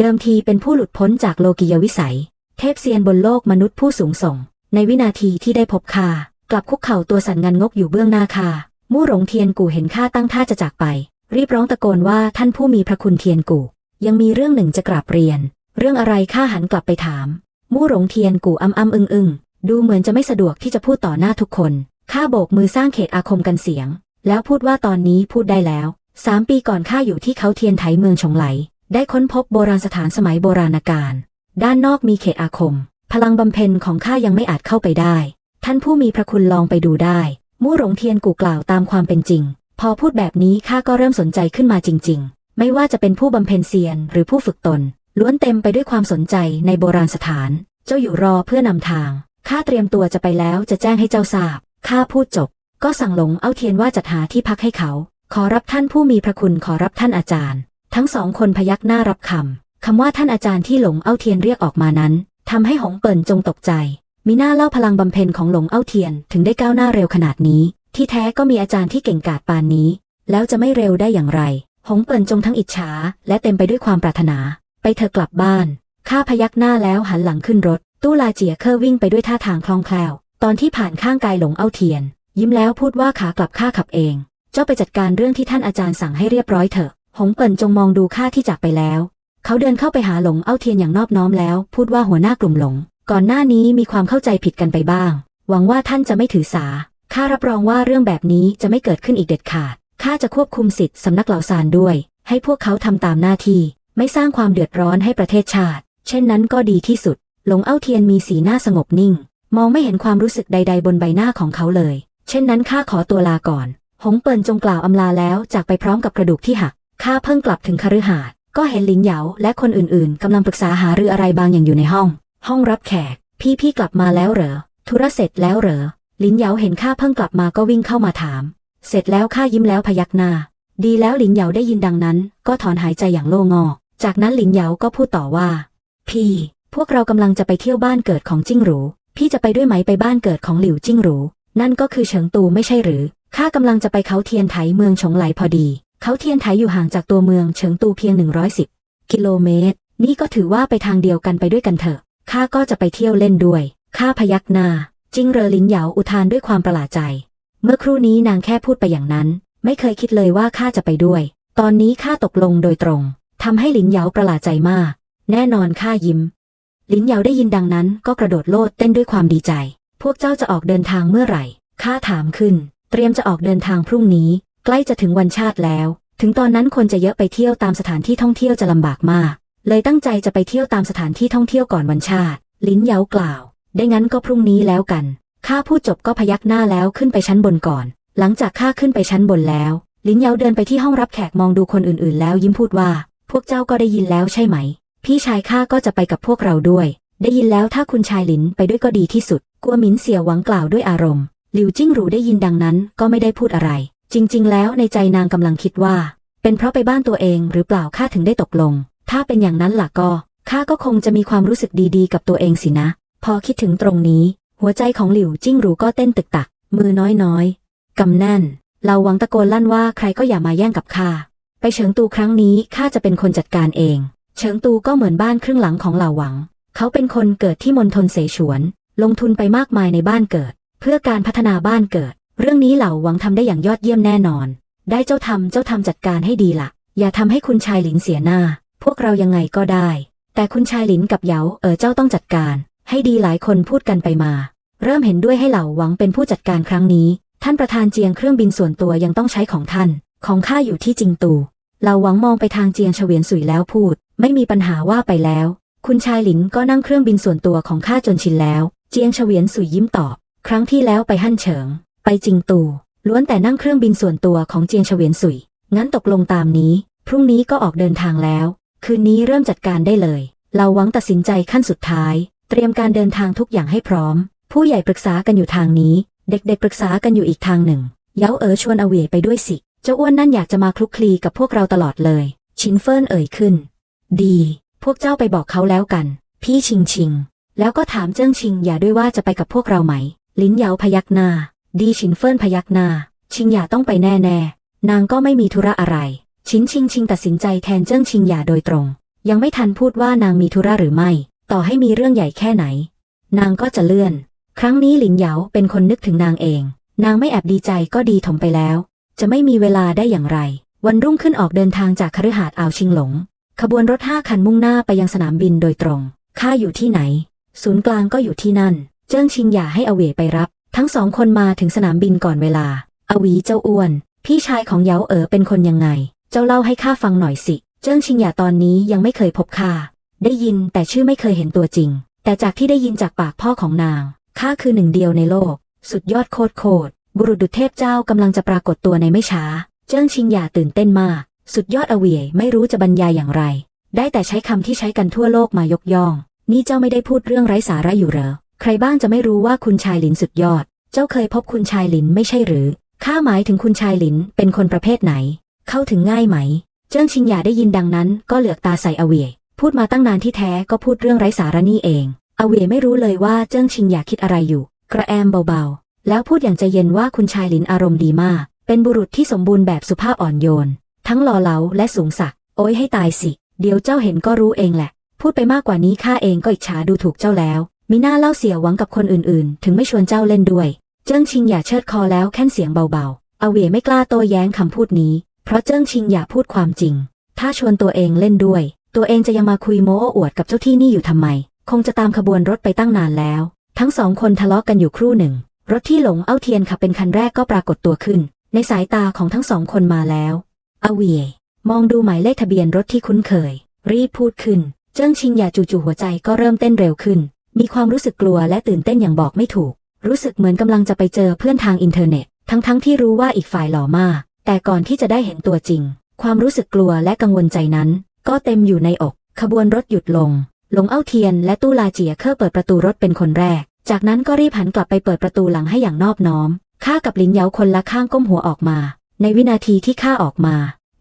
เดิมทีเป็นผู้หลุดพ้นจากโลกิยวิสัย เทพเซียนบนโลกมนุษย์ผู้สูงส่ง ในวินาทีที่ได้พบข้ากลับคุกเข่าตัวสั่นงันงกอยู่เบื้องหน้าข้ามู่หลงเทียนกู่เห็นข้าตั้งท่าจะจากไป รีบร้องตะโกนว่าท่านผู้มีพระคุณเทียนกู่ยังมีเรื่องหนึ่งจะกราบเรียน เรื่องอะไรข้าหันกลับไปถาม มู่หลงเทียนกู่อ้ำอ้ำอึงอึงดูเหมือนจะไม่สะดวกที่จะพูดต่อหน้าทุกคนข้าโบกมือสร้างเขตอาคมกันเสียง แล้วพูดว่าตอนนี้พูดได้แล้วสามปีก่อนข้าอยู่ที่เขาเทียนไถเมืองฉงไหล ได้ค้นพบโบราณสถานสมัยโบราณกาล ด้านนอกมีเขตอาคม พลังบำเพ็ญของข้ายังไม่อาจเข้าไปได้ ท่านผู้มีพระคุณลองไปดูได้ มู่หลงเทียนกูกล่าวตามความเป็นจริง พอพูดแบบนี้ข้าก็เริ่มสนใจขึ้นมาจริง ๆ ไม่ว่าจะเป็นผู้บำเพ็ญเซียนหรือผู้ฝึกตน ล้วนเต็มไปด้วยความสนใจในโบราณสถาน เจ้าอยู่รอเพื่อนำทาง ข้าเตรียมตัวจะไปแล้วจะแจ้งให้เจ้าทราบ ข้าพูดจบ ก็สั่งหลงเอาเทียนว่าจัดหาที่พักให้เขา ขอรับท่านผู้มีพระคุณขอรับท่านอาจารย์ ทั้งสองคนพยักหน้ารับคำ คำว่าท่านอาจารย์ที่หลงเอาเทียนเรียกออกมานั้นทำให้หงเปิ่นจงตกใจ มีหน้าเล่าพลังบำเพ็ญของหลงเอาเทียนถึงได้ก้าวหน้าเร็วขนาดนี้ ที่แท้ก็มีอาจารย์ที่เก่งกาจปานนี้ แล้วจะไม่เร็วได้อย่างไร หงเปิ่นจงทั้งอิจฉาและเต็มไปด้วยความปรารถนา ไปเธอกลับบ้าน ข้าพยักหน้าแล้วหันหลังขึ้นรถ ตู้ลาเจียเคอร์วิ่งไปด้วยท่าทางคล่องแคล่ว ตอนที่ผ่านข้างกายหลงเอาเทียน ยิ้มแล้วพูดว่าขากลับข้าขับเอง เจ้าไปจัดการเรื่องที่ท่านอาจารย์สั่งให้เรียบร้อยเถอะ หงเปิ่นจงมองดูข้าที่จากไปแล้ว เขาเดินเข้าไปหาหลงเอ้าเทียนอย่างนอบน้อมแล้ว พูดว่าหัวหน้ากลุ่มหลง ก่อนหน้านี้มีความเข้าใจผิดกันไปบ้าง หวังว่าท่านจะไม่ถือสา ข้ารับรองว่าเรื่องแบบนี้จะไม่เกิดขึ้นอีกเด็ดขาด ข้าจะควบคุมสิทธิ์สำนักเหล่าซานด้วย ให้พวกเขาทำตามหน้าที่ ไม่สร้างความเดือดร้อนให้ประเทศชาติ เช่นนั้นก็ดีที่สุด หลงเอ้าเทียนมีสีหน้าสงบนิ่ง มองไม่เห็นความรู้สึกใด ๆ บนใบหน้าของเขาเลย เช่นนั้นข้าขอตัวลาก่อน หงเปิ่นจงกล่าวอำลาแล้วจากไปพร้อมกับกระดูกที่หัก ข้าเพิ่งกลับถึงคฤหาสน์ก็เห็นหลินเหยาและคนอื่นๆกำลังปรึกษาหารืออะไรบางอย่างอยู่ในห้อง ห้องรับแขก พี่พี่กลับมาแล้วเหรอ ธุระเสร็จแล้วเหรอหลินเหยาเห็นข้าเพิ่งกลับมาก็วิ่งเข้ามาถาม เสร็จแล้วข้ายิ้มแล้วพยักหน้า ดีแล้วหลินเหยาได้ยินดังนั้น ก็ถอนหายใจอย่างโล่งอ จากนั้นหลินเหยาก็พูดต่อว่า พี่ พวกเรากำลังจะไปเที่ยวบ้านเกิดของจิ้งหรู พี่จะไปด้วยไหมไปบ้านเกิดของหลิวจิ้งหรู นั่นก็คือเฉิงตูไม่ใช่หรือ ข้ากำลังจะไปเขาเทียนไถเมืองฉงไหลพอดี เขาเทียนไถอยู่ห่างจากตัวเมืองเฉิงตูเพียง 110 กิโลเมตร นี่ก็ถือว่าไปทางเดียวกันไปด้วยกันเถอะ ข้าก็จะไปเที่ยวเล่นด้วย ข้าพยักหน้า จิ้งเรอลินเหยาอุทานด้วยความประหลาดใจ เมื่อครู่นี้นางแค่พูดไปอย่างนั้น ไม่เคยคิดเลยว่าข้าจะไปด้วย ตอนนี้ข้าตกลงโดยตรงทำให้ลินเหยาประหลาดใจมาก แน่นอนข้ายิ้ม ลินเหยาได้ยินดังนั้นก็กระโดดโลดเต้นด้วยความดีใจ พวกเจ้าจะออกเดินทางเมื่อไหร่ ข้าถามขึ้น เตรียมจะออกเดินทางพรุ่งนี้ ใกล้จะถึงวันชาติแล้ว ถึงตอนนั้นคนจะเยอะไปเที่ยวตามสถานที่ท่องเที่ยวจะลำบากมาก เลยตั้งใจจะไปเที่ยวตามสถานที่ท่องเที่ยวก่อนวันชาติ ลินเหยากล่าว ได้งั้นก็พรุ่งนี้แล้วกัน ข้าพูดจบก็พยักหน้าแล้วขึ้นไปชั้นบนก่อน หลังจากข้าขึ้นไปชั้นบนแล้ว ลินเหยาเดินไปที่ห้องรับแขกมองดูคนอื่นๆ แล้วยิ้มพูดว่า พวกเจ้าก็ได้ยินแล้วใช่ไหม พี่ชายข้าก็จะไปกับพวกเราด้วย ได้ยินแล้วถ้าคุณชายหลินไปด้วยก็ดีที่สุด กัวหมินเสี่ยวหวังกล่าวด้วยอารมณ์ หลิวจิ้งหรูได้ยินดังนั้นก็ไม่ได้พูดอะไร จริง ๆ แล้วในใจนางกำลังคิดว่า เป็นเพราะไปบ้านตัวเองหรือเปล่าข้าถึงได้ตกลง ถ้าเป็นอย่างนั้นล่ะก็ข้าก็คงจะมีความรู้สึกดีๆ กับตัวเองสินะ พอคิดถึงตรงนี้ หัวใจของหลิวจิ้งหรูก็เต้นตึกตัก มือน้อยๆกำแน่นเราหวังตะโกนลั่นว่าใครก็อย่ามาแย่งกับข้าไปเฉิงตูครั้งนี้ข้าจะเป็นคนจัดการเอง เฉิงตูก็เหมือนบ้านครึ่งหลังของเหล่าหวัง เขาเป็นคนเกิดที่มณฑลเสฉวน ลงทุนไปมากมายในบ้านเกิด เพื่อการพัฒนาบ้านเกิด เรื่องนี้เหล่าหวังทำได้อย่างยอดเยี่ยมแน่นอน ได้เจ้าทำเจ้าทำจัดการให้ดีละ่ะ อย่าทำให้คุณชายหลินเสียหน้า พวกเรายังไงก็ได้ แต่คุณชายหลินกับเหยาเออเจ้าต้องจัดการ ให้ดีหลายคนพูดกันไปมา เริ่มเห็นด้วยให้เหล่าหวังเป็นผู้จัดการครั้งนี้ ท่านประธานเจียงเครื่องบินส่วนตัวยังต้องใช้ของท่าน ของข้าอยู่ที่จิงตูเหล่าหวังมองไปทางเจียงเฉวียนสุยแล้วพูด ไม่มีปัญหาว่าไปแล้ว คุณชายหลินก็นั่งเครื่องบินส่วนตัวของข้าจนชินแล้ว เจียงเฉวียนสุยยิ้มตอบ ครั้งที่แล้วไปฮั่นเฉิง ไปจิงตู่ล้วนแต่นั่งเครื่องบินส่วนตัวของเจียงเฉวียนสุย งั้นตกลงตามนี้ พรุ่งนี้ก็ออกเดินทางแล้ว คืนนี้เริ่มจัดการได้เลย เราหวังตัดสินใจขั้นสุดท้าย เตรียมการเดินทางทุกอย่างให้พร้อม ผู้ใหญ่ปรึกษากันอยู่ทางนี้ เด็กๆปรึกษากันอยู่อีกทางหนึ่ง เย้าเอ๋อชวนอเวยไปด้วยสิ เจ้าอ้วนนั่นอยากจะมาคลุกคลีกับพวกเราตลอดเลย ชินเฟินเอ่ยขึ้น ดี พวกเจ้าไปบอกเขาแล้วกัน พี่ชิงชิง แล้วก็ถามเจิ้งชิงอย่าด้วยว่าจะไปกับพวกเราไหม ลิ้นเยาพยักหน้า ดีชินเฟินพยักหน้า ชิงอย่าต้องไปแน่ๆนางก็ไม่มีธุระอะไร ชินชิงชิงตัดสินใจแทนเจิ้งชิงหย่าโดยตรง ยังไม่ทันพูดว่านางมีธุระหรือไม่ ต่อให้มีเรื่องใหญ่แค่ไหน นางก็จะเลื่อน ครั้งนี้หลินเหยาเป็นคนนึกถึงนางเอง นางไม่แอบดีใจก็ดีถมไปแล้ว จะไม่มีเวลาได้อย่างไร วันรุ่งขึ้นออกเดินทางจากคฤหาสน์อ่าวชิงหลง ขบวนรถห้าคันมุ่งหน้าไปยังสนามบินโดยตรงข้าอยู่ที่ไหน ศูนย์กลางก็อยู่ที่นั่น เจิ้งชิงอย่าให้อเวไปรับ ทั้งสองคนมาถึงสนามบินก่อนเวลา อวีเจ้าอ้วน พี่ชายของเยาเอ๋อเป็นคนยังไง เจ้าเล่าให้ข้าฟังหน่อยสิ เจิ้งชิงอย่าตอนนี้ยังไม่เคยพบข้า ได้ยินแต่ชื่อไม่เคยเห็นตัวจริง แต่จากที่ได้ยินจากปากพ่อของนาง ข้าคือหนึ่งเดียวในโลก สุดยอดโคตรโคตร บุรุษดุจเทพเจ้ากำลังจะปรากฏตัวในไม่ช้า เจิ้งชิงอย่าตื่นเต้นมาก สุดยอดอวีไม่รู้จะบรรยายอย่างไร ได้แต่ใช้คำที่ใช้กันทั่วโลกมายกย่อง นี่เจ้าไม่ได้พูดเรื่องไร้สาระอยู่เหรอ ใครบ้างจะไม่รู้ว่าคุณชายหลินสุดยอด เจ้าเคยพบคุณชายหลินไม่ใช่หรือ ข้าหมายถึงคุณชายหลินเป็นคนประเภทไหน เข้าถึงง่ายไหม เจิ้งชิงหยาได้ยินดังนั้น ก็เหลือกตาใส่อเวียพูดมาตั้งนานที่แท้ก็พูดเรื่องไร้สาระนี่เอง อเวียไม่รู้เลยว่าเจิ้งชิงหยาคิดอะไรอยู่ กระแอมเบาๆ แล้วพูดอย่างใจเย็นว่าคุณชายหลินอารมณ์ดีมาก เป็นบุรุษที่สมบูรณ์แบบสุภาพอ่อนโยน ทั้งหล่อเหลาและสูงสัก โอ้ยให้ตายสิ เดี๋ยวเจ้าเห็นก็รู้เองแหละ พูดไปมากกว่านี้ข้าเองก็อิจฉาดูถูกเจ้าแล้ว มีหน้าเล่าเสียหวังกับคนอื่นๆ ถึงไม่ชวนเจ้าเล่นด้วย เจิ้งชิงอย่าเชิดคอแล้วแค่นเสียงเบาๆ อเวียไม่กล้าโต้แย้งคำพูดนี้ เพราะเจิ้งชิงอย่าพูดความจริง ถ้าชวนตัวเองเล่นด้วย ตัวเองจะยังมาคุยโม้อวดกับเจ้าที่นี่อยู่ทำไม คงจะตามขบวนรถไปตั้งนานแล้ว ทั้งสองคนทะเลาะกันอยู่ครู่หนึ่ง รถที่หลงเอ้าเทียนขับเป็นคันแรกก็ปรากฏตัวขึ้น ในสายตาของทั้งสองคนมาแล้ว อเวียมองดูหมายเลขทะเบียนรถที่คุ้นเคย รีบพูดขึ้น เจิ้งชิงอย่าจู่ๆหัวใจก็เริ่มเต้นเร็วขึ้น มีความรู้สึกกลัวและตื่นเต้นอย่างบอกไม่ถูก รู้สึกเหมือนกำลังจะไปเจอเพื่อนทางอินเทอร์เน็ต ทั้งๆทที่รู้ว่าอีกฝ่ายหล่อมาก แต่ก่อนที่จะได้เห็นตัวจริง ความรู้สึกกลัวและกังวลใจนั้น ก็เต็มอยู่ในอก ขบวนรถหยุดลง หลงเอ้าเทียนและตู้ลาเจียเคอร์เปิดประตูรถเป็นคนแรก จากนั้นก็รีบหันกลับไปเปิดประตูหลังให้อย่างนอบน้อม ข้ากับลินเหยาคนละข้างก้มหัวออกมา ในวินาทีที่ข้าออกมา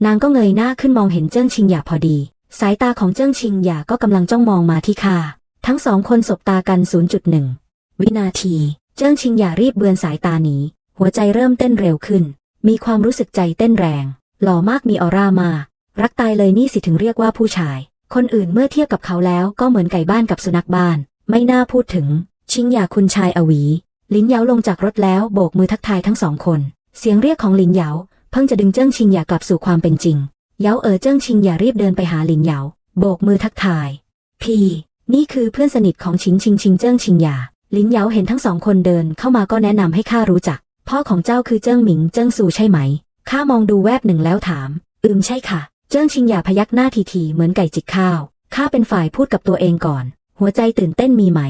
นางก็เงยหน้าขึ้นมองเห็นเจิ้งชิงหยาพอดี สายตาของเจิ้งชิงหยาก็กำลังจ้องมองมาที่ข้า ทั้งสองคนสบตากัน 0.1 วินาที เจิ้งชิงหย่ารีบเบือนสายตาหนี หัวใจเริ่มเต้นเร็วขึ้น มีความรู้สึกใจเต้นแรง หล่อมากมีออร่ามา รักตายเลยนี่สิถึงเรียกว่าผู้ชาย คนอื่นเมื่อเทียบกับเขาแล้วก็เหมือนไก่บ้านกับสุนัขบ้าน ไม่น่าพูดถึง ชิงหย่าคุณชายอวี ลินเหยาลงจากรถแล้วโบกมือทักทายทั้งสองคน เสียงเรียกของลินเหยาเพิ่งจะดึงเจิ้งชิงหย่ากลับสู่ความเป็นจริงเหยาเอ๋อเจิ้งชิงหย่ารีบเดินไปหาลินเหยาโบกมือทักทาย พี่ นี่คือเพื่อนสนิทของชิงชิงชิงเจิ้งชิงหยา ลินเยาเห็นทั้งสองคนเดินเข้ามาก็แนะนำให้ข้ารู้จัก พ่อของเจ้าคือเจิ้งหมิงเจิ้งซูใช่ไหม ข้ามองดูแวบหนึ่งแล้วถาม อืมใช่ค่ะ เจิ้งชิงหยาพยักหน้าทีๆเหมือนไก่จิกข้าว ข้าเป็นฝ่ายพูดกับตัวเองก่อน หัวใจตื่นเต้นมีไหม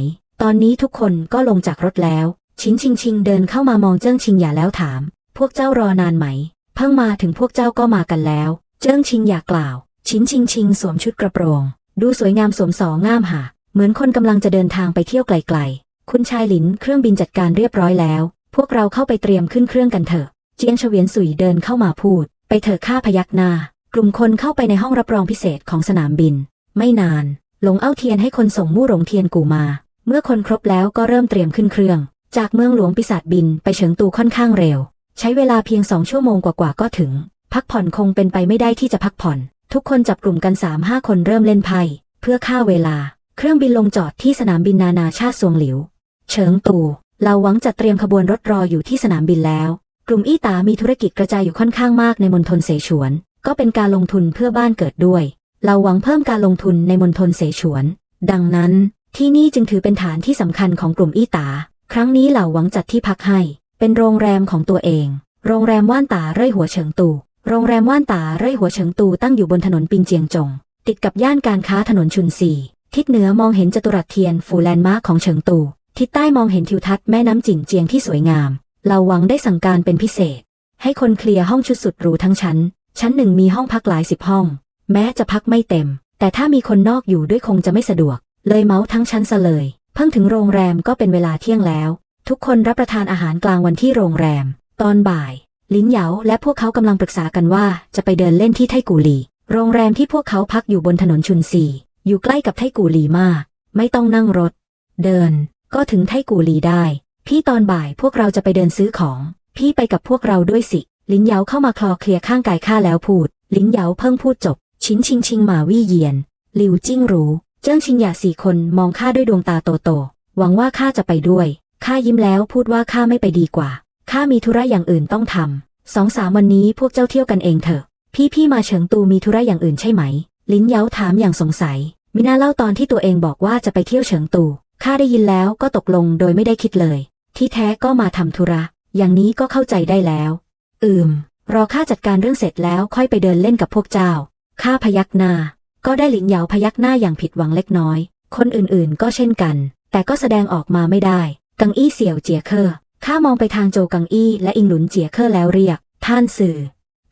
ตอนนี้ทุกคนก็ลงจากรถแล้ว ชิงชิงชิงเดินเข้ามามองเจิ้งชิงหยาแล้วถาม พวกเจ้ารอนานไหม เพิ่งมาถึงพวกเจ้าก็มากันแล้ว เจิ้งชิงหยากล่าว ชินชิงชิงสวมชุดกระโปรง ดูสวยงามสมสองงามหาเหมือนคนกำลังจะเดินทางไปเที่ยวไกลๆ คุณชายหลินเครื่องบินจัดการเรียบร้อยแล้ว พวกเราเข้าไปเตรียมขึ้นเครื่องกันเถอะ เจียงเฉวียนสุยเดินเข้ามาพูด ไปเถอะข้าพยักหน้า กลุ่มคนเข้าไปในห้องรับรองพิเศษของสนามบิน ไม่นาน หลงเอ้าเทียนให้คนส่งมู่หลงเทียนกูมา เมื่อคนครบแล้วก็เริ่มเตรียมขึ้นเครื่อง จากเมืองหลวงปีศาจบินไปเฉิงตูค่อนข้างเร็ว ใช้เวลาเพียงสองชั่วโมงกว่าๆก็ถึง พักผ่อนคงเป็นไปไม่ได้ที่จะพักผ่อน ทุกคนจับกลุ่มกันสามห้าคนเริ่มเล่นไพ่เพื่อฆ่าเวลา เครื่องบินลงจอดที่สนามบินนานาชาติซวงหลิว เฉิงตูเราหวังจัดเตรียมขบวนรถรออยู่ที่สนามบินแล้ว กลุ่มอี้ตามีธุรกิจกระจายอยู่ค่อนข้างมากในมณฑลเสฉวน ก็เป็นการลงทุนเพื่อบ้านเกิดด้วย เราหวังเพิ่มการลงทุนในมณฑลเสฉวน ดังนั้น ที่นี่จึงถือเป็นฐานที่สำคัญของกลุ่มอี้ตา ครั้งนี้เหล่าหวังจัดที่พักให้ เป็นโรงแรมของตัวเอง โรงแรมว่านตาเร่ยหัวเฉิงตู โรงแรมว่านตาเร่ยหัวเฉิงตูตั้งอยู่บนถนนปินเจียงจง ติดกับย่านการค้าถนนชุนซีทิศเหนือมองเห็นจตุรัสเทียนฟูแลนด์มาร์คของเฉิงตู ทิศใต้มองเห็นทิวทัศน์แม่น้ำจิ่งเจียงที่สวยงามเราหวังได้สั่งการเป็นพิเศษ ให้คนเคลียร์ห้องชุดสุดหรูทั้งชั้น ชั้นหนึ่งมีห้องพักหลายสิบห้อง แม้จะพักไม่เต็ม แต่ถ้ามีคนนอกอยู่ด้วยคงจะไม่สะดวก เลยเมาส์ทั้งชั้นซะเลย เพิ่งถึงโรงแรมก็เป็นเวลาเที่ยงแล้ว ทุกคนรับประทานอาหารกลางวันที่โรงแรม ตอนบ่าย ลินเหยาและพวกเขากำลังปรึกษากันว่าจะไปเดินเล่นที่ไทกูหลี โรงแรมที่พวกเขาพักอยู่บนถนนชุนซี อยู่ใกล้กับไทกูหลีมาก ไม่ต้องนั่งรถ เดิน ก็ถึงไทกูหลีได้ พี่ตอนบ่ายพวกเราจะไปเดินซื้อของ พี่ไปกับพวกเราด้วยสิ ลินเหยาเข้ามาคลอเคลียร์ข้างกายข้าแล้วพูด ลินเหยาเพิ่งพูดจบ ชินชิงชิงหมาวี่เยียน หลิวจิ้งรูเจิ้งชิงหยาสี่คนมองข้าด้วยดวงตาโตๆหวังว่าข้าจะไปด้วยข้ายิ้มแล้วพูดว่าข้าไม่ไปดีกว่า ข้ามีธุระอย่างอื่นต้องทำสองสามวันนี้พวกเจ้าเที่ยวกันเองเถอะ พี่พี่มาเฉิงตูมีธุระอย่างอื่นใช่ไหม ลิ้นเย้าถามอย่างสงสัย มิน่าเล่าตอนที่ตัวเองบอกว่าจะไปเที่ยวเฉิงตู ข้าได้ยินแล้วก็ตกลงโดยไม่ได้คิดเลย ที่แท้ก็มาทำธุระ อย่างนี้ก็เข้าใจได้แล้ว อืม รอข้าจัดการเรื่องเสร็จแล้วค่อยไปเดินเล่นกับพวกเจ้า ข้าพยักหน้า ก็ได้หลินเหยาพยักหน้าอย่างผิดหวังเล็กน้อย คนอื่นๆ ก็เช่นกัน แต่ก็แสดงออกมาไม่ได้ กังอี้เสี่ยวเจียเคอร์ ข้ามองไปทางโจกังอี้และอิงหลุนเจียเคอร์แล้วเรียก ท่านสื่อ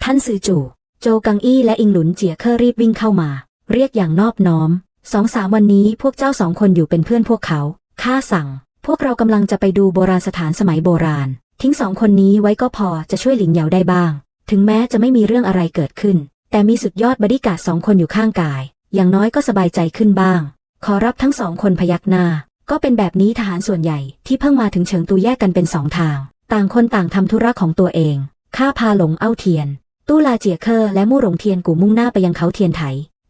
ท่านสื่อจู่ โจกังอี้และอิงหลุนเจียเคอร์รีบวิ่งเข้ามา เรียกอย่างนอบน้อม สองสามวันนี้พวกเจ้าสองคนอยู่เป็นเพื่อนพวกเขา ข้าสั่ง พวกเรากำลังจะไปดูโบราณสถานสมัยโบราณ ทิ้งสองคนนี้ไว้ก็พอจะช่วยหลินเหยาได้บ้าง ถึงแม้จะไม่มีเรื่องอะไรเกิดขึ้น แต่มีสุดยอดบริการดสองคนอยู่ข้างกาย อย่างน้อยก็สบายใจขึ้นบ้าง ขอรับทั้งสองคนพยักหน้า ก็เป็นแบบนี้ทหารส่วนใหญ่ที่เพิ่งมาถึงเฉิงตูแยกกันเป็นสองทาง ต่างคนต่างทำธุระของตัวเอง ข้าพาหลงเอ้าเทียน ตู้ลาเจียเคอร์และมู่หลงเทียนกูมุ่งหน้าไปยังเขาเทียนไถ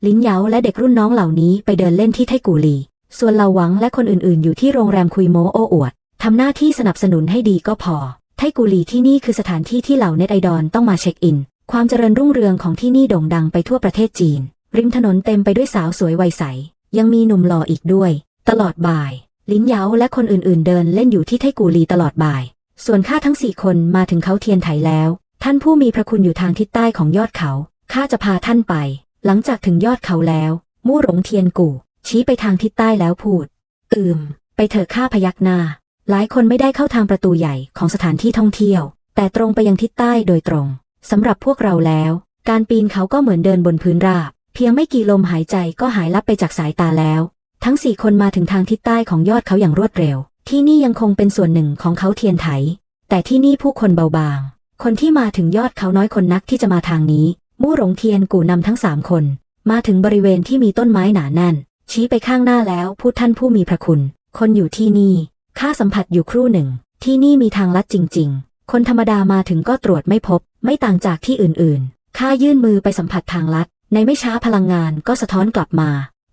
ลิ้นเยาและเด็กรุ่นน้องเหล่านี้ไปเดินเล่นที่ไทกูลี ส่วนเหล่าหวังและคนอื่นๆ อยู่ที่โรงแรมคุยโมโอ้อวดทำหน้าที่สนับสนุนให้ดีก็พอ ไทกูลีที่นี่คือสถานที่ที่เหล่าเน็ตไอดอลต้องมาเช็คอิน ความเจริญรุ่งเรืองของที่นี่โด่งดังไปทั่วประเทศจีน ริมถนนเต็มไปด้วยสาวสวยวัยใส ยังมีหนุ่มหล่ออีกด้วย ตลอดบ่าย ลิ้นเยาและคนอื่นๆ เดินเล่นอยู่ที่ไทกูลีตลอดบ่าย ส่วนข้าทั้งสี่คนมาถึงเขาเทียนไถแล้ว ท่านผู้มีพระคุณอยู่ทางทิศใต้ของยอดเขา ข้าจะพาท่านไป หลังจากถึงยอดเขาแล้ว มู่หลงเทียนกู่ ชี้ไปทางทิศใต้แล้วพูด อืม ไปเถอะข้าพยักหน้า หลายคนไม่ได้เข้าทางประตูใหญ่ของสถานที่ท่องเที่ยว แต่ตรงไปยังทิศใต้โดยตรงสำหรับพวกเราแล้ว การปีนเขาก็เหมือนเดินบนพื้นราบ เพียงไม่กี่ลมหายใจก็หายลับไปจากสายตาแล้ว ทั้งสี่คนมาถึงทางทิศใต้ของยอดเขาอย่างรวดเร็ว ที่นี่ยังคงเป็นส่วนหนึ่งของเขาเทียนไถ แต่ที่นี่ผู้คนเบาบาง คนที่มาถึงยอดเขาน้อยคนนักที่จะมาทางนี้ มู่หลงเทียนกู่นำทั้งสามคน มาถึงบริเวณที่มีต้นไม้หนาแน่น ชี้ไปข้างหน้าแล้วพูดท่านผู้มีพระคุณ คนอยู่ที่นี่ข้าสัมผัสอยู่ครู่หนึ่ง ที่นี่มีทางลัดจริง ๆ คนธรรมดามาถึงก็ตรวจไม่พบ ไม่ต่างจากที่อื่นๆข้ายื่นมือไปสัมผัสทางลัด ในไม่ช้าพลังงานก็สะท้อนกลับมา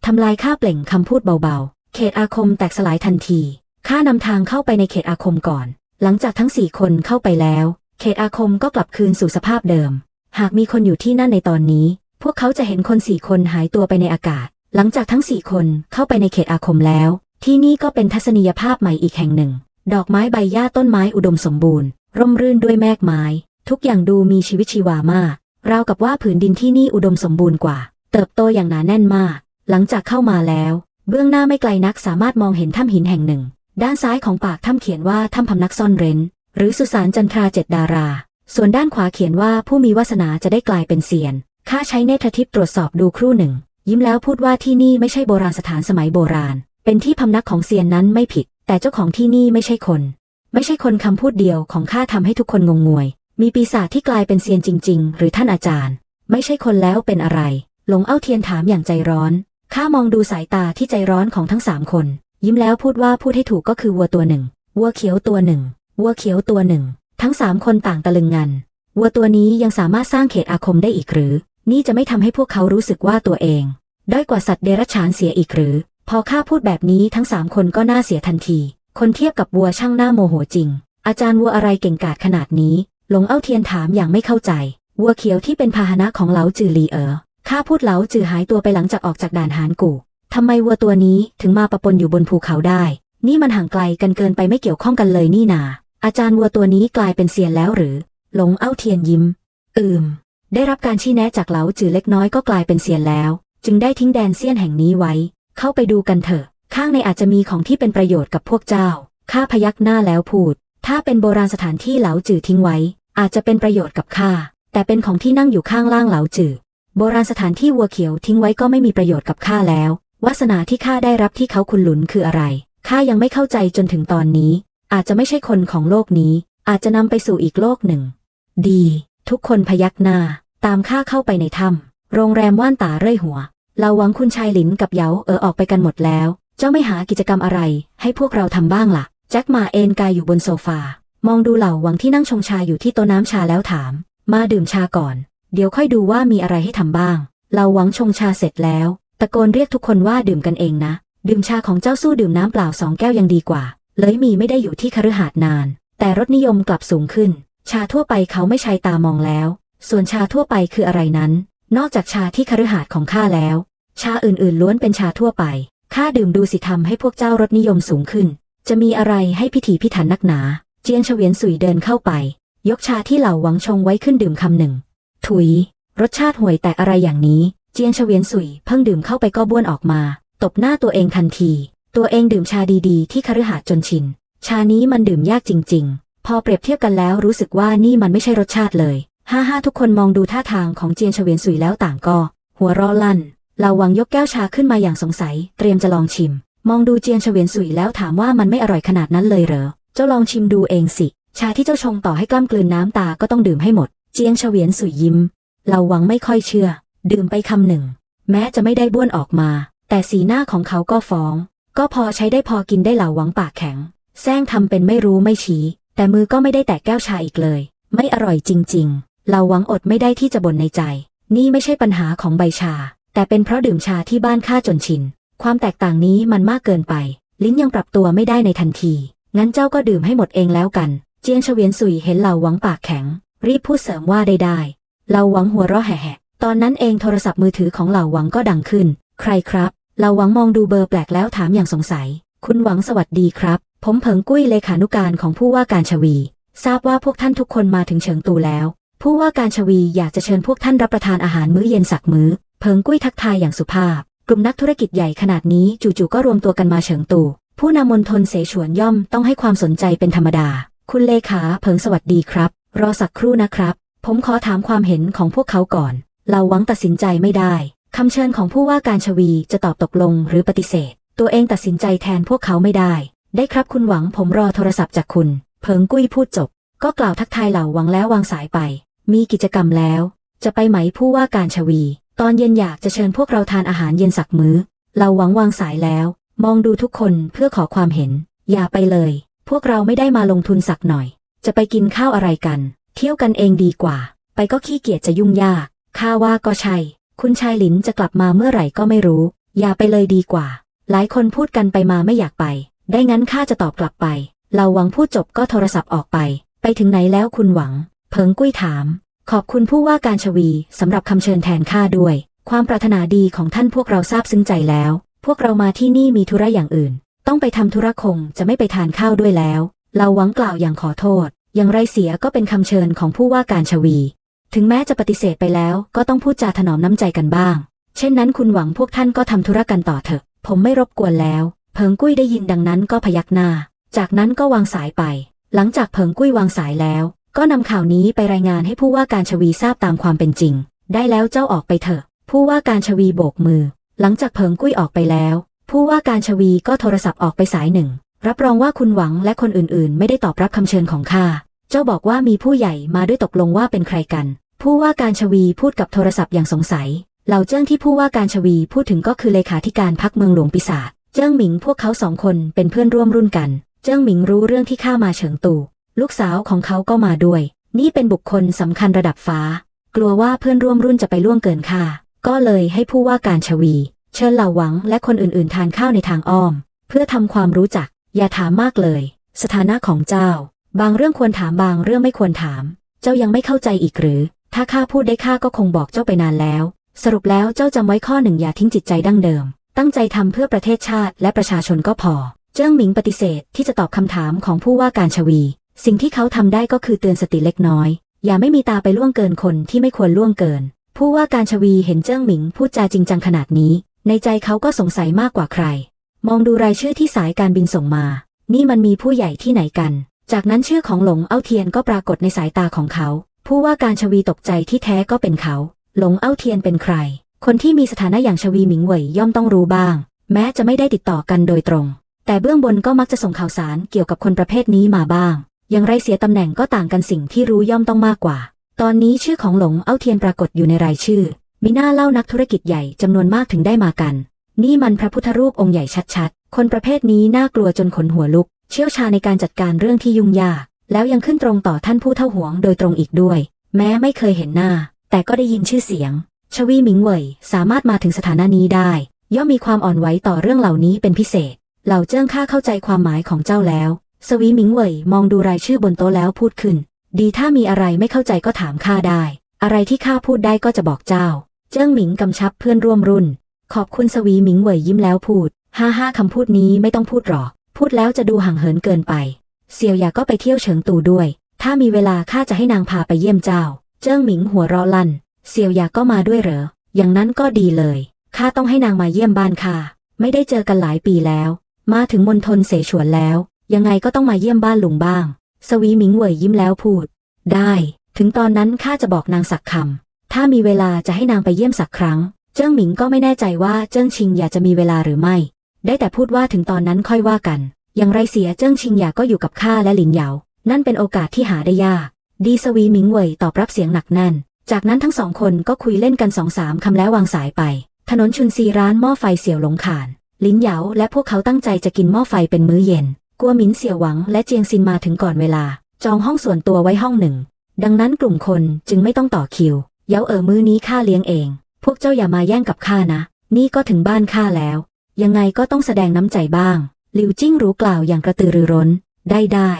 ทำลายข้าเปล่งคำพูดเบาๆ เขตอาคมแตกสลายทันทีข้านำทางเข้าไปในเขตอาคมก่อน หลังจากทั้งสี่คนเข้าไปแล้ว เขตอาคมก็กลับคืนสู่สภาพเดิม หากมีคนอยู่ที่นั่นในตอนนี้ พวกเขาจะเห็นคนสี่คนหายตัวไปในอากาศ หลังจากทั้งสี่คนเข้าไปในเขตอาคมแล้ว ที่นี่ก็เป็นทัศนียภาพใหม่อีกแห่งหนึ่ง ดอกไม้ใบหญ้าต้นไม้อุดมสมบูรณ์ ร่มรื่นด้วยแมกไม้ ทุกอย่างดูมีชีวิตชีวามาก ราวกับว่าผืนดินที่นี่อุดมสมบูรณ์กว่า เติบโตอย่างหนาแน่นมาก หลังจากเข้ามาแล้ว เบื้องหน้าไม่ไกลนักสามารถมองเห็นถ้ำหินแห่งหนึ่ง ด้านซ้ายของปากถ้ำเขียนว่าถ้ำพำนักซ่อนเร้น หรือสุสานจันทราเจ็ดดารา ส่วนด้านขวาเขียนว่าผู้มีวาสนาจะได้กลายเป็นเซียนข้าใช้เนตรทิพย์ตรวจสอบดูครู่หนึ่ง ยิ้มแล้วพูดว่าที่นี่ไม่ใช่โบราณสถานสมัยโบราณ เป็นที่พำนักของเซียนนั้นไม่ผิด แต่เจ้าของที่นี่ไม่ใช่คน ไม่ใช่คนคำพูดเดียวของข้าทำให้ทุกคนงงงวย มีปีศาจที่กลายเป็นเซียนจริง ๆ หรือท่านอาจารย์ ไม่ใช่คนแล้วเป็นอะไรหลงเอ้าเทียนถามอย่างใจร้อน ข้ามองดูสายตาที่ใจร้อนของทั้งสามคน ยิ้มแล้วพูดว่าพูดให้ถูกก็คือวัวตัวหนึ่ง วัวเขียวตัวหนึ่ง วัวเขียวตัวหนึ่ง ทั้งสามคนต่างตะลึงงัน วัวตัวนี้ยังสามารถสร้างเขตอาคมได้อีกหรือ นี่จะไม่ทำให้พวกเขารู้สึกว่าตัวเอง ด้อยกว่าสัตว์เดรัจฉานเสียอีกหรือ พอข้าพูดแบบนี้ทั้งสามคนก็น่าเสียทันที คนเทียบกับวัวช่างหน้าโมโหจริง อาจารย์วัวอะไรเก่งกาจขนาดนี้ หลงเอ้าเทียนถามอย่างไม่เข้าใจ วัวเขียวที่เป็นพาหนะของเหลาจือลีเอ๋อ ข้าพูดเหลาจือหายตัวไปหลังจากออกจากด่านหานกู่ทำไมวัวตัวนี้ถึงมาประปนอยู่บนภูเขาได้ นี่มันห่างไกลกันเกินไปไม่เกี่ยวข้องกันเลยนี่นา อาจารย์วัวตัวนี้กลายเป็นเซียนแล้วหรือ หลงเอ้าเทียนยิ้ม อืม ได้รับการชี้แนะจากเหลาจือเล็กน้อยก็กลายเป็นเซียนแล้ว จึงได้ทิ้งแดนเซียนแห่งนี้ไว้ เข้าไปดูกันเถอะ ข้างในอาจจะมีของที่เป็นประโยชน์กับพวกเจ้า ข้าพยักหน้าแล้วพูด ถ้าเป็นโบราณสถานที่เหลาจือทิ้งไว้ อาจจะเป็นประโยชน์กับข้า แต่เป็นของที่นั่งอยู่ข้างล่างเหลาจือ โบราณสถานที่วัวเขียวทิ้งไว้ก็ไม่มีประโยชน์กับข้าแล้ว วาสนาที่ข้าได้รับที่เขาคุณหลุนคืออะไร ข้ายังไม่เข้าใจจนถึงตอนนี้ อาจจะไม่ใช่คนของโลกนี้ อาจจะนำไปสู่อีกโลกหนึ่ง ดี ทุกคนพยักหน้า ตามข้าเข้าไปในถ้ำโรงแรมว่านตาเร่ยหัวเราหวังคุณชายหลินกับเยาเออออกไปกันหมดแล้ว เจ้าไม่หากิจกรรมอะไร ให้พวกเราทำบ้างล่ะ แจ็คมาเอนกายอยู่บนโซฟา มองดูเหล่าหวังที่นั่งชงชาอยู่ที่โต๊ะน้ำชาแล้วถาม มาดื่มชาก่อน เดี๋ยวค่อยดูว่ามีอะไรให้ทำบ้าง เราหวังชงชาเสร็จแล้ว ตะโกนเรียกทุกคนว่าดื่มกันเองนะ ดื่มชาของเจ้าสู้ดื่มน้ำเปล่าสองแก้วยังดีกว่า เลยมีไม่ได้อยู่ที่คฤหาสน์นาน แต่รสนิยมกลับสูงขึ้น ชาทั่วไปเขาไม่ใช้ตามองแล้ว ส่วนชาทั่วไปคืออะไรนั้น นอกจากชาที่คฤหาสน์ของข้าแล้ว ชาอื่นๆล้วนเป็นชาทั่วไป ข้าดื่มดูสิทำให้พวกเจ้ารสนิยมสูงขึ้น จะมีอะไรให้พิถีพิถันนักหนา เจียงเฉวียนสุยเดินเข้าไป ยกชาที่เหล่าหวังชงไว้ขึ้นดื่มคำหนึ่ง ถุย รสชาติห่วยแต่อะไรอย่างนี้ เจียงเฉวียนสุยเพิ่งดื่มเข้าไปก็บ้วนออกมา ตบหน้าตัวเองทันที ตัวเองดื่มชาดีๆ ที่คฤหาสน์จนชิน ชานี้มันดื่มยากจริง ๆ พอเปรียบเทียบกันแล้วรู้สึกว่านี่มันไม่ใช่รสชาติเลยห้าห้าทุกคนมองดูท่าทางของเจียงเฉวียนสุยแล้วต่างก็ หัวเร้อลั่นเราวังยกแก้วชาขึ้นมาอย่างสงสัย เตรียมจะลองชิม มองดูเจียงเฉวียนสุยแล้วถามว่ามันไม่อร่อยขนาดนั้นเลยเหรอ เจ้าลองชิมดูเองสิ ชาที่เจ้าชงต่อให้กล้ำกลืนน้ำตาก็ต้องดื่มให้หมด เจียงเฉวียนสุยยิ้ม เราวังไม่ค่อยเชื่อ ดื่มไปคำหนึ่ง แม้จะไม่ได้บ้วนออกมา แต่สีหน้าของเขาก็ฟ้อง ก็พอใช้ได้พอกินได้เหล่าหวังปากแข็งแซงทำเป็นไม่รู้ไม่ชี้ แต่มือก็ไม่ได้แตะแก้วชาอีกเลย ไม่อร่อยจริง ๆ เหล่าหวังอดไม่ได้ที่จะบ่นในใจ นี่ไม่ใช่ปัญหาของใบชา แต่เป็นเพราะดื่มชาที่บ้านข้าจนชิน ความแตกต่างนี้มันมากเกินไป ลิ้นยังปรับตัวไม่ได้ในทันที งั้นเจ้าก็ดื่มให้หมดเองแล้วกัน เจียงเฉวียนสุยเห็นเหล่าหวังปากแข็ง รีบพูดเสริมว่าได้ไดเหล่าหวังหัวเราะแห่ๆตอนนั้นเองโทรศัพท์มือถือของเหล่าหวังก็ดังขึ้น ใครครับเหล่าหวังมองดูเบอร์แปลกแล้วถามอย่างสงสัย คุณหวังสวัสดีครับ ผมเผิงกุ้ยเลขานุการของผู้ว่าการชวี ทราบว่าพวกท่านทุกคนมาถึงเฉิงตูแล้ว ผู้ว่าการชวีอยากจะเชิญพวกท่านรับประทานอาหารมื้อเย็นสักมื้อ เผิงกุ้ยทักทายอย่างสุภาพ กลุ่มนักธุรกิจใหญ่ขนาดนี้จู่ๆก็รวมตัวกันมาเฉิงตูผู้นำมณฑลเสฉวนย่อมต้องให้ความสนใจเป็นธรรมดา คุณเลขาเผิงสวัสดีครับ รอสักครู่นะครับ ผมขอถามความเห็นของพวกเขาก่อน เราหวังตัดสินใจไม่ได้คำเชิญของผู้ว่าการชวีจะตอบตกลงหรือปฏิเสธ ตัวเองตัดสินใจแทนพวกเขาไม่ได้ ได้ครับคุณหวังผมรอโทรศัพท์จากคุณ เพิงกุ้ยพูดจบ ก็กล่าวทักทายเหล่าหวังแล้ววางสายไป มีกิจกรรมแล้ว จะไปไหมผู้ว่าการชวี ตอนเย็นอยากจะเชิญพวกเราทานอาหารเย็นสักมื้อ เราหวังวางสายแล้ว มองดูทุกคนเพื่อขอความเห็น อย่าไปเลย พวกเราไม่ได้มาลงทุนสักหน่อย จะไปกินข้าวอะไรกัน เที่ยวกันเองดีกว่า ไปก็ขี้เกียจจะยุ่งยาก ข้าว่าก็ใช่ คุณชายหลินจะกลับมาเมื่อไหร่ก็ไม่รู้ อย่าไปเลยดีกว่า หลายคนพูดกันไปมาไม่อยากไป ได้งั้นข้าจะตอบกลับไป เราหวังพูดจบก็โทรศัพท์ออกไป ไปถึงไหนแล้วคุณหวัง เพิงกุ้ยถาม ขอบคุณผู้ว่าการชวีสำหรับคำเชิญแทนข้าด้วย ความปรารถนาดีของท่านพวกเราทราบซึ้งใจแล้ว พวกเรามาที่นี่มีธุระอย่างอื่น ต้องไปทำธุระคงจะไม่ไปทานข้าวด้วยแล้ว เราหวังกล่าวอย่างขอโทษ อย่างไรเสียก็เป็นคำเชิญของผู้ว่าการชวี ถึงแม้จะปฏิเสธไปแล้วก็ต้องพูดจาถนอมน้ำใจกันบ้าง เช่นนั้นคุณหวังพวกท่านก็ทำธุระกันต่อเถอะ ผมไม่รบกวนแล้ว เพิงกุ้ยได้ยินดังนั้นก็พยักหน้า จากนั้นก็วางสายไป หลังจากเพิงกุ้ยวางสายแล้ว ก็นำข่าวนี้ไปรายงานให้ผู้ว่าการชวีทราบตามความเป็นจริง ได้แล้วเจ้าออกไปเถอะ ผู้ว่าการชวีโบกมือ หลังจากเพิงกุ้ยออกไปแล้ว ผู้ว่าการชวีก็โทรศัพท์ออกไปสายหนึ่ง รับรองว่าคุณหวังและคนอื่นๆ ไม่ได้ตอบรับคำเชิญของข้า เจ้าบอกว่ามีผู้ใหญ่มาด้วยตกลงว่าเป็นใครกัน ผู้ว่าการชวีพูดกับโทรศัพท์อย่างสงสัย เหล่าเจิ้งที่ผู้ว่าการชวีพูดถึงก็คือเลขาธิการพักเมืองหลวงปีศาจ เจิ้งหมิงพวกเขาสองคนเป็นเพื่อนร่วมรุ่นกัน เจิ้งหมิงรู้เรื่องที่ข้ามาเฉิงตู่ ลูกสาวของเขาก็มาด้วย นี่เป็นบุคคลสำคัญระดับฟ้า กลัวว่าเพื่อนร่วมรุ่นจะไปล่วงเกินข้า ก็เลยให้ผู้ว่าการชวี เชิญเหล่าหวังและคนอื่นๆ ทานข้าวในทางอ้อม เพื่อทำความรู้จัก อย่าถามมากเลย สถานะของเจ้า บางเรื่องควรถามบางเรื่องไม่ควรถาม เจ้ายังไม่เข้าใจอีกหรือ ถ้าข้าพูดได้ข้าก็คงบอกเจ้าไปนานแล้ว สรุปแล้วเจ้าจำไว้ข้อหนึ่งอย่าทิ้งจิตใจดั้งเดิม ตั้งใจทำเพื่อประเทศชาติและประชาชนก็พอ เจิ้งหมิงปฏิเสธที่จะตอบคำถามของผู้ว่าการชวี สิ่งที่เขาทำได้ก็คือเตือนสติเล็กน้อย อย่าไม่มีตาไปล่วงเกินคนที่ไม่ควรล่วงเกิน ผู้ว่าการชวีเห็นเจิ้งหมิงพูดจาจริงจังขนาดนี้ ในใจเขาก็สงสัยมากกว่าใคร มองดูรายชื่อที่สายการบินส่งมา นี่มันมีผู้ใหญ่ที่ไหนกัน จากนั้นชื่อของหลงเอ้าเทียนก็ปรากฏในสายตาของเขา ผู้ว่าการชวีตกใจที่แท้ก็เป็นเขา หลงเอ้าเทียนเป็นใคร คนที่มีสถานะอย่างชวีหมิงเหวยย่อมต้องรู้บ้าง แม้จะไม่ได้ติดต่อกันโดยตรง แต่เบื้องบนก็มักจะส่งข่าวสารเกี่ยวกับคนประเภทนี้มาบ้าง อย่างไรเสียตำแหน่งก็ต่างกันสิ่งที่รู้ย่อมต้องมากกว่า ตอนนี้ชื่อของหลงเอ้าเทียนปรากฏอยู่ในรายชื่อ มีหน้าเล่านักธุรกิจใหญ่จำนวนมากถึงได้มากัน นี่มันพระพุทธรูปองค์ใหญ่ชัดๆ คนประเภทนี้น่ากลัวจนขนหัวลุก เชี่ยวชาญในการจัดการเรื่องที่ยุ่งยาก แล้วยังขึ้นตรงต่อท่านผู้เท่าหวงโดยตรงอีกด้วย แม้ไม่เคยเห็นหน้า แต่ก็ได้ยินชื่อเสียง ชวีหมิงเหวยสามารถมาถึงสถานะนี้ได้ ย่อมมีความอ่อนไหวต่อเรื่องเหล่านี้เป็นพิเศษ เหล่าเจิ้งข้าเข้าใจความหมายของเจ้าแล้ว สวีหมิงเหวยมองดูรายชื่อบนโต๊ะแล้วพูดขึ้น ดีถ้ามีอะไรไม่เข้าใจก็ถามข้าได้ อะไรที่ข้าพูดได้ก็จะบอกเจ้า เจิ้งหมิงกำชับเพื่อนร่วมรุ่น ขอบคุณสวีหมิงเหวยยิ้มแล้วพูด ฮ่าฮ่าคำพูดนี้ไม่ต้องพูดหรอก พูดแล้วจะดูห่างเหินเกินไปเสี่ยวหยาก็ไปเที่ยวเฉิงตูด้วย ถ้ามีเวลาข้าจะให้นางพาไปเยี่ยมเจ้า เจิ้งหมิงหัวเราะลั่นเสี่ยวหยาก็มาด้วยเหรอ อย่างนั้นก็ดีเลย ข้าต้องให้นางมาเยี่ยมบ้านข้า ไม่ได้เจอกันหลายปีแล้ว มาถึงมณฑลเสฉวนแล้ว ยังไงก็ต้องมาเยี่ยมบ้านลุงบ้าง สวีหมิงเหวยยิ้มแล้วพูด ได้ ถึงตอนนั้นข้าจะบอกนางสักคำถ้ามีเวลาจะให้นางไปเยี่ยมสักครั้ง เจิ้งหมิงก็ไม่แน่ใจว่าเจิ้งชิงอยากจะมีเวลาหรือไม่ ได้แต่พูดว่าถึงตอนนั้นค่อยว่ากัน อย่างไรเสียเจิ้งชิงอยากก็อยู่กับข้าและหลินเหยา นั่นเป็นโอกาสที่หาได้ยาก ดีสวีหมิงเหวยตอบรับเสียงหนักแน่น จากนั้นทั้งสองคนก็คุยเล่นกันสองสามคำแล้ววางสายไป ถนนชุนซีร้านหม้อไฟเสี่ยวหลงขาน ลินเหยาและพวกเขาตั้งใจจะกินหม้อไฟเป็นมื้อเย็น กัวหมินเสี่ยวหวังและเจียงซินมาถึงก่อนเวลา จองห้องส่วนตัวไว้ห้องหนึ่ง ดังนั้นกลุ่มคนจึงไม่ต้องต่อคิว เย้าเออมื้อนี้ข้าเลี้ยงเอง พวกเจ้าอย่ามาแย่งกับข้านะ นี่ก็ถึงบ้านข้าแล้ว ยังไงก็ต้องแสดงน้ำใจบ้างหลิวจิ้งรู้กล่าวอย่างกระตือรือร้น ได้ได้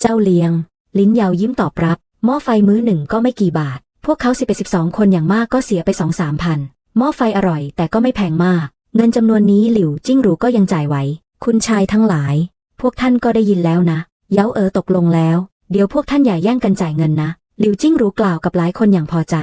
เจ้าเลี้ยง ลิ้นยาวยิ้มตอบรับ หม้อไฟมื้อหนึ่งก็ไม่กี่บาท พวกเขาสิบเอ็ดสิบสองคนอย่างมากก็เสียไปสองสามพัน หม้อไฟอร่อยแต่ก็ไม่แพงมาก เงินจำนวนนี้หลิวจิ้งรู้ก็ยังจ่ายไหวคุณชายทั้งหลาย พวกท่านก็ได้ยินแล้วนะ เย้าเออตกลงแล้ว เดี๋ยวพวกท่านอย่าแย่งกันจ่ายเงินนะ หลิวจิ้งรู้กล่าวกับหลายคนอย่างพอใจ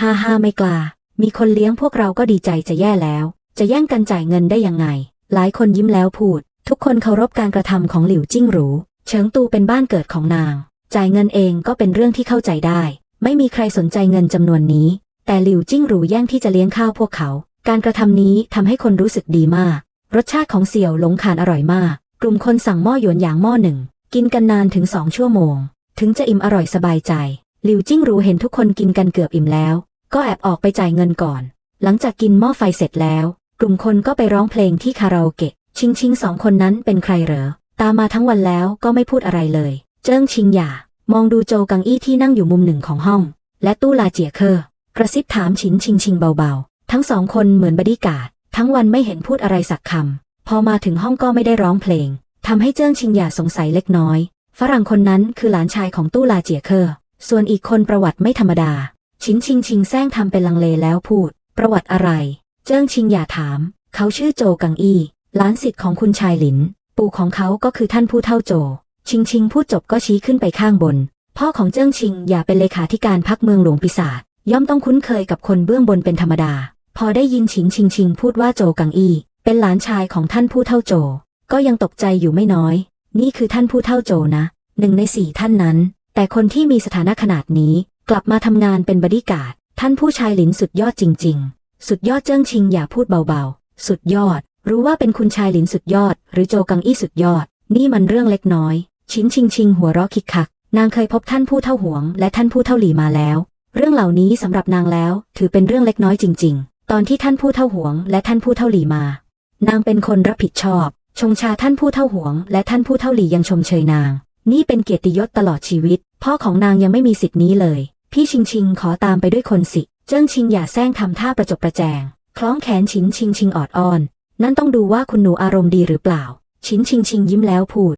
ฮ่าฮ่าไม่กล้า มีคนเลี้ยงพวกเราก็ดีใจจะแย่แล้ว จะแย่งกันจ่ายเงินได้ยังไง หลายคนยิ้มแล้วพูด ทุกคนเคารพการกระทำของหลิวจิ้งหรูเฉิงตูเป็นบ้านเกิดของนาง จ่ายเงินเองก็เป็นเรื่องที่เข้าใจได้ ไม่มีใครสนใจเงินจำนวนนี้ แต่หลิวจิ้งหรูแย่งที่จะเลี้ยงข้าวพวกเขา การกระทำนี้ทำให้คนรู้สึกดีมาก รสชาติของเสี่ยวหลงขานอร่อยมาก กลุ่มคนสั่งหม้อหยวนหยางหม้อหนึ่ง กินกันนานถึงสองชั่วโมง ถึงจะอิ่มอร่อยสบายใจ หลิวจิ้งหรูเห็นทุกคนกินกันเกือบอิ่มแล้ว ก็แอบออกไปจ่ายเงินก่อน หลังจากกินหม้อไฟเสร็จแล้ว กลุ่มคนก็ไปร้องเพลงที่คาราโอเกะ ชิงชิงสองคนนั้นเป็นใครเหรอ ตามมาทั้งวันแล้วก็ไม่พูดอะไรเลย เจิ้งชิงหย่า มองดูโจกังอี้ที่นั่งอยู่มุมหนึ่งของห้อง และตู้ลาเจียเคอร์กระซิบถามชินชิงชิงเบาๆ ทั้งสองคนเหมือนบดีการ์ดทั้งวันไม่เห็นพูดอะไรสักคำ พอมาถึงห้องก็ไม่ได้ร้องเพลงทำให้เจิ้งชิงหย่าสงสัยเล็กน้อย ฝรั่งคนนั้นคือหลานชายของตู้ลาเจียเคอร์ ส่วนอีกคนประวัติไม่ธรรมดา ชินชิงชิงแซงทำเป็นลังเลแล้วพูด ประวัติอะไร เจิ้งชิงหย่าถาม เขาชื่อโจกังอี้หลานสิทธิ์ของคุณชายหลิน ปู่ของเขาก็คือท่านผู้เท่าโจ ชิงชิงพูดจบก็ชี้ขึ้นไปข้างบน พ่อของเจิ้งชิงอย่าเป็นเลขาธิการพักเมืองหลวงปีศาจย่อมต้องคุ้นเคยกับคนเบื้องบนเป็นธรรมดา พอได้ยินชิงชิงชิงพูดว่าโจกังอี้เป็นหลานชายของท่านผู้เท่าโจ ก็ยังตกใจอยู่ไม่น้อย นี่คือท่านผู้เท่าโจนะหนึ่งในสี่ท่านนั้น แต่คนที่มีสถานะขนาดนี้ กลับมาทำงานเป็นบริการดท่านผู้ชายหลินสุดยอดจริง ๆ สุดยอดเจิ้งชิงอย่าพูดเบาๆ สุดยอด รู้ว่าเป็นคุณชายหลินสุดยอด หรือโจกังอี้สุดยอด นี่มันเรื่องเล็กน้อย ชินชิงชิงหัวเราะคิกคัก นางเคยพบท่านผู้เท่าหวง และท่านผู้เท่าหลีมาแล้ว เรื่องเหล่านี้สำหรับนางแล้ว ถือเป็นเรื่องเล็กน้อยจริง ๆ ตอนที่ท่านผู้เท่าหวง และท่านผู้เท่าหลีมา นางเป็นคนรับผิดชอบ ชงชาท่านผู้เท่าหวง และท่านผู้เท่าหลียังชมเชยนาง นี่เป็นเกียรติยศตลอดชีวิต พ่อของนางยังไม่มีสิทธินี้เลย พี่ชิงชิงขอตามไปด้วยคนสิ เจิ้งชิงอย่าแซงทำท่าประจบประแจง คล้องแขนชินชิงชิงออดอ้อน นั่นต้องดูว่าคุณหนูอารมณ์ดีหรือเปล่า ชินชิงชิงยิ้มแล้วพูด